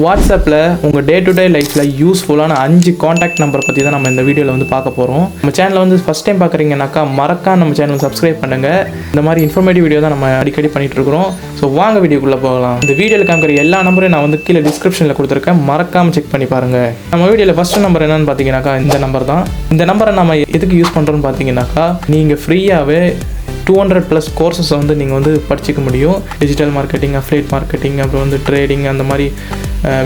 வாட்ஸ்அப்பில் உங்கள் day to day லைஃப்பில் யூஸ்ஃபுல்லான அஞ்சு காண்டாக்ட் நம்பரை பற்றி தான் நம்ம இந்த வீடியோவில் வந்து பார்க்க போகிறோம் நம்ம சேனலை வந்து ஃபஸ்ட் டைம் பார்க்குறீங்கனாக்கா மறக்காம நம்ம சேனல் சப்ஸ்கிரைப் பண்ணுங்கள் இந்த மாதிரி இன்ஃபர்மேட்டிவ் வீடியோ தான் நம்ம அடிக்கடி பண்ணிகிட்ருக்கிறோம் ஸோ வாங்க வீடியோக்குள்ளே போகலாம். இந்த வீடியோவில் காமிக்கிற எல்லா நம்பரையும் நான் வந்து கீழே டிஸ்கிரிப்ஷனில் கொடுத்துருக்கேன். மறக்காமல் செக் பண்ணி பாருங்கள் நம்ம வீடியோவில் ஃபஸ்ட் நம்பர் என்னென்னு பார்த்தீங்கன்னாக்கா இந்த நம்பர் தான். இந்த நம்பரை நம்ம எதுக்கு யூஸ் பண்ணுறோம்னு பார்த்தீங்கன்னாக்கா நீங்கள் ஃப்ரீயாகவே டூ ஹண்ட்ரட் ப்ளஸ் கோர்சஸ் வந்து நீங்கள் வந்து படிச்சிக்க முடியும். டிஜிட்டல் மார்க்கெட்டிங் அஃப்லேட் மார்க்கெட்டிங் அப்புறம் வந்து ட்ரேடிங் அந்த மாதிரி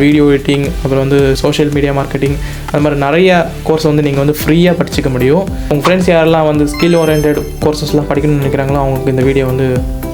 வீடியோ எடிட்டிங் அப்புறம் வந்து சோஷியல் மீடியா மார்க்கெட்டிங் அது மாதிரி நிறைய கோர்ஸ் வந்து நீங்கள் வந்து ஃப்ரீயாக படிச்சிக்க முடியும். உங்கள் ஃப்ரெண்ட்ஸ் யாரெல்லாம் வந்து ஸ்கில் ஓரியன்ட் கோர்சஸ்லாம் படிக்கணும்னு நினைக்கிறாங்களோ அவங்களுக்கு இந்த வீடியோ வந்து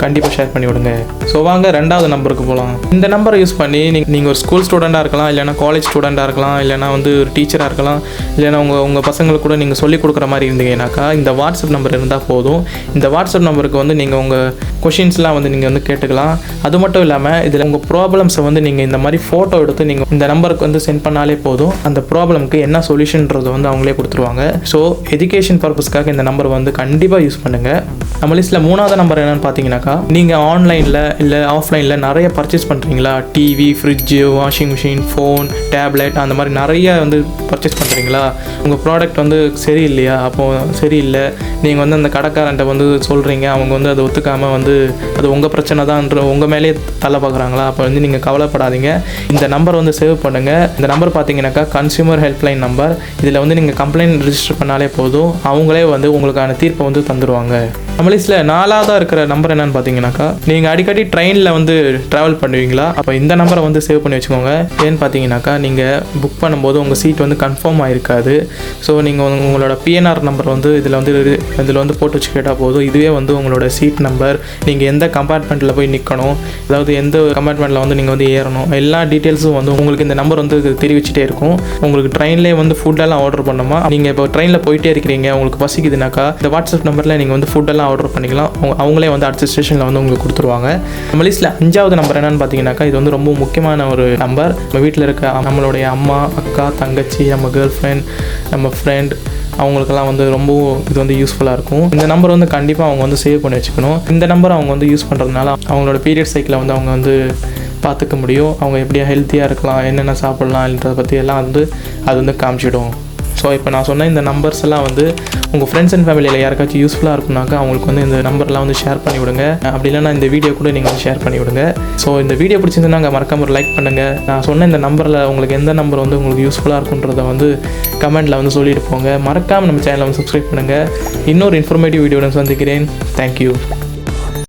கண்டிப்பாக ஷேர் பண்ணி விடுங்க. ஸோ வாங்க ரெண்டாவது நம்பருக்கு போகலாம் இந்த நம்பரை யூஸ் பண்ணி நீங்கள் ஒரு ஸ்கூல் ஸ்டூடெண்ட்டாக இருக்கலாம் இல்லைனா காலேஜ் ஸ்டூடெண்ட்டாக இருக்கலாம் இல்லைனா வந்து ஒரு டீச்சராக இருக்கலாம் இல்லைனா உங்கள் உங்கள் பசங்களுக்கு கூட நீங்கள் சொல்லிக் கொடுக்குற மாதிரி இருந்தீங்கன்னாக்கா இந்த வாட்ஸ்அப் நம்பர் இருந்தால் போதும். இந்த வாட்ஸ்அப் நம்பருக்கு வந்து நீங்கள் உங்கள் கொஷின்ஸ்லாம் வந்து நீங்கள் வந்து கேட்டுக்கலாம். அது மட்டும் இல்லாமல் இதில் உங்கள் ப்ராப்ளம்ஸை வந்து நீங்கள் இந்த மாதிரி ஃபோட்டோ எடுத்து நீங்கள் இந்த நம்பருக்கு வந்து சென்ட் பண்ணாலே போதும். அந்த ப்ராப்ளம்க்கு என்ன சொல்யூஷன்றது வந்து அவங்களே கொடுத்துருவாங்க. ஸோ எஜுகேஷன் பர்பஸ்க்காக இந்த நம்பர் வந்து கண்டிப்பாக யூஸ் பண்ணுங்கள் நம்ம லிஸ்ட்டில் மூணாவது நம்பர் என்னன்னு பார்த்தீங்கன்னாக்கா நீங்கள் ஆன்லைனில் இல்லை ஆஃப்லைனில் நிறைய பர்ச்சேஸ் பண்ணுறீங்களா TV fridge washing machine phone tablet அந்த மாதிரி நிறைய வந்து பர்ச்சேஸ் பண்ணுறீங்களா உங்கள் ப்ராடக்ட் வந்து சரியில்லையா? அப்போது சரியில்லை. நீங்கள் வந்து அந்த கடைக்காரன்ட்ட வந்து சொல்கிறீங்க அவங்க வந்து அதை ஒத்துக்காமல் வந்து அது உங்கள் பிரச்சனை தான்ன்ற உங்கள் மேலேயே தள்ள பார்க்குறாங்களா அப்போ வந்து நீங்கள் கவலைப்படாதீங்க. இந்த நம்பர் வந்து சேவ் பண்ணுங்கள் இந்த நம்பர் பார்த்தீங்கன்னாக்கா கன்சியூமர் ஹெல்ப்லைன் நம்பர் இதில் வந்து நீங்கள் கம்ப்ளைண்ட் ரிஜிஸ்டர் பண்ணாலே போதும். அவங்களே வந்து உங்களுக்கான தீர்ப்பை வந்து தந்துடுவாங்க நம்ம லிஸ்ட்டில் நாலாவதாக இருக்கிற நம்பர் என்னன்னு பார்த்தீங்கன்னாக்கா நீங்கள் அடிக்கடி ட்ரெயினில் வந்து ட்ராவல் பண்ணுவீங்களா? அப்போ இந்த நம்பரை வந்து சேவ் பண்ணி வச்சுக்கோங்க. ஏன்னு பார்த்தீங்கன்னாக்கா நீங்கள் புக் பண்ணும்போது உங்கள் சீட் வந்து கன்ஃபார்ம் ஆகிருக்காது ஸோ நீங்கள் உங்களோட பிஎன்ஆர் நம்பர் வந்து இதில் வந்து இதில் வந்து போட்டு வச்சு கேட்டால் போதும். இதுவே வந்து உங்களோட சீட் நம்பர் நீங்கள் எந்த கம்பார்ட்மெண்ட்டில் போய் நிற்கணும் அதாவது எந்த கம்பார்ட்மெண்ட்டில் வந்து நீங்கள் வந்து ஏறணும் எல்லா டீட்டெயில்ஸும் வந்து உங்களுக்கு இந்த நம்பர் வந்து தெரிவிச்சிட்டே இருக்கும். உங்களுக்கு ட்ரெயின்லேயே வந்து ஃபுட்டெல்லாம் ஆர்டர் பண்ணோமா? நீங்கள் இப்போ ட்ரெயினில் போயிட்டே இருக்கிறீங்க உங்களுக்கு பசிக்குதுனாக்கா இந்த வாட்ஸ்அப் நம்பரில் நீங்கள் வந்து ஃபுட்டெல்லாம் ஆர்டர் பண்ணிக்கலாம். அவங்க- அவங்களே வந்து அடுத்த ஸ்டேஷனில் வந்து உங்களுக்கு கொடுத்துருவாங்க. நம்ம லிஸ்ட்டில் அஞ்சாவது நம்பர் என்னென்னு பார்த்தீங்கன்னாக்கா இது வந்து ரொம்ப முக்கியமான ஒரு நம்பர் நம்ம வீட்டில் இருக்க நம்மளுடைய அம்மா அக்கா தங்கச்சி நம்ம கேர்ள் ஃப்ரெண்ட் நம்ம ஃப்ரெண்ட் அவங்களுக்கெல்லாம் வந்து ரொம்ப இது வந்து யூஸ்ஃபுல்லாக இருக்கும். இந்த நம்பர் வந்து கண்டிப்பாக அவங்க வந்து சேவ் பண்ணி வச்சுக்கணும். இந்த நம்பர் அவங்க வந்து யூஸ் பண்ணுறதுனால அவங்களோட பீரியட் சைக்கிளை வந்து அவங்க வந்து பார்த்துக்க முடியும். அவங்க எப்படியா ஹெல்த்தியாக இருக்கலாம் என்னென்ன சாப்பிட்லாம்ன்றத பற்றி எல்லாம் வந்து அது வந்து காமிச்சிடும். ஸோ இப்போ நான் சொன்ன இந்த நம்பர்ஸ் எல்லாம் வந்து உங்கள் ஃப்ரெண்ட்ஸ் அண்ட் ஃபேமிலியில் யாருக்காச்சும் யூஸ்ஃபுல்லாக இருக்குனாக்கா அவங்களுக்கு வந்து இந்த நம்பர்லாம் வந்து ஷேர் பண்ணி விடுங்க. அப்படி இல்லைன்னா இந்த வீடியோ கூட நீங்கள் வந்து ஷேர் பண்ணி விடுங்க. ஸோ இந்த வீடியோ பிடிச்சிருந்தாங்க மறக்காம ஒரு லைக் பண்ணுங்கள் நான் சொன்ன இந்த நம்பரில் உங்களுக்கு எந்த நம்பர் வந்து உங்களுக்கு யூஸ்ஃபுல்லாக இருக்குன்றதை வந்து கமெண்ட்டில் வந்து சொல்லிட்டு போங்க. மறக்காமல் நம்ம சேனலை வந்து சப்ஸ்கிரைப் பண்ணுங்கள் இன்னொரு இன்ஃபர்மேட்டிவ் வீடியோட சந்திக்கிறேன். தேங்க்யூ